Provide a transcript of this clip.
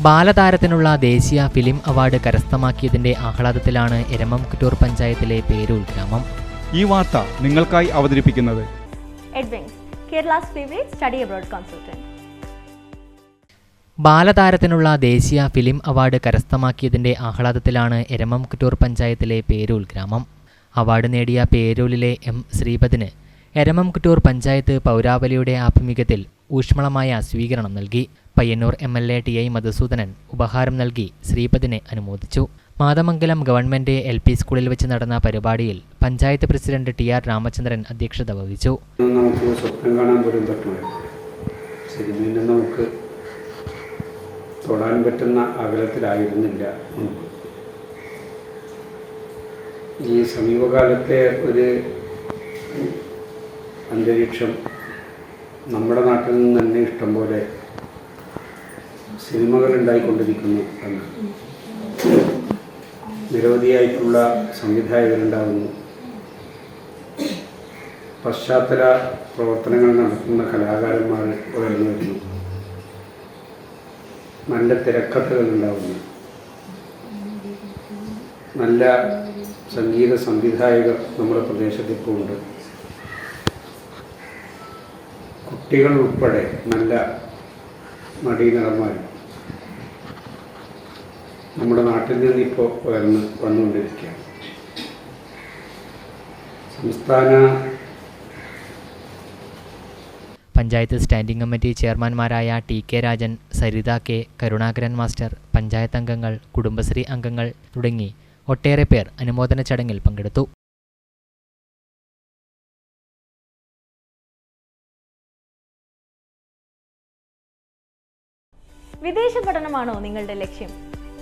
ബാലതാരത്തിനുള്ള ദേശീയ film award കരസ്ഥമാക്കിയതിന്റെ ആഹ്ലാദത്തിലാണ് എരമം കുറ്റൂർ പഞ്ചായത്തിലെ പേരൂർ ഗ്രാമം. ഈ വാർത്ത നിങ്ങൾക്കായി അവതരിപ്പിക്കുന്നത് study abroad consultant. ബാലതാരത്തിനുള്ള ദേശീയ ഫിലിം അവാർഡ് കരസ്ഥമാക്കിയതിന്റെ ആഹ്ലാദത്തിലാണ് എരമം കുറ്റൂർ പഞ്ചായത്തിലെ പേരൂൽ ഗ്രാമം. അവാർഡ് നേടിയ പേരൂലിലെ എം ശ്രീപദിന് എരമം കുറ്റൂർ പഞ്ചായത്ത് പൗരാവലിയുടെ ആഭിമുഖ്യത്തിൽ ഊഷ്മളമായ സ്വീകരണം നൽകി. Payyanur M L A T I Madhusoodanan ഉപഹാരം നൽകി ശ്രീപദിനെ അനുമോദിച്ചു. മാതമംഗലം ഗവൺമെന്റ് എൽ പി സ്കൂളിൽ വെച്ച് നടന്ന പരിപാടിയിൽ panchayat president T R Ramachandran അധ്യക്ഷത വഹിച്ചു. നമുക്ക് തൊടാൻ പറ്റുന്ന അകലത്തിലായിരുന്നില്ല ഈ സമീപകാലത്തെ ഒരു അന്തരീക്ഷം നമ്മുടെ നാട്ടിൽ നിന്ന് തന്നെ ഇഷ്ടംപോലെ സിനിമകൾ ഉണ്ടായിക്കൊണ്ടിരിക്കുന്നു എന്ന്. നിരവധിയായിട്ടുള്ള സംവിധായകരുണ്ടാകുന്നു. പശ്ചാത്തല പ്രവർത്തനങ്ങൾ നടത്തുന്ന കലാകാരന്മാർ ഉയർന്നു വരുന്നു. നല്ല തിരക്കഥകൾ ഉണ്ടാകുന്നു നല്ല സംഗീത സംവിധായകർ നമ്മുടെ പ്രദേശത്ത് ഇപ്പോൾ ഉണ്ട് കുട്ടികൾ ഉൾപ്പെടെ നല്ല നടീനടന്മാർ നമ്മുടെ നാട്ടിൽ നിന്ന് ഇപ്പോൾ ഉയർന്ന് വന്നുകൊണ്ടിരിക്കുകയാണ്. സംസ്ഥാന panchayat standing committee ചെയർമാൻമാരായ T K Rajan Saritha K Karunakaran master panchayat അംഗങ്ങൾ കുടുംബശ്രീ അംഗങ്ങൾ തുടങ്ങി ഒട്ടേറെ പേർ അനുമോദന ചടങ്ങിൽ പങ്കെടുത്തു. വിദേശ പഠനമാണോ നിങ്ങളുടെ ലക്ഷ്യം?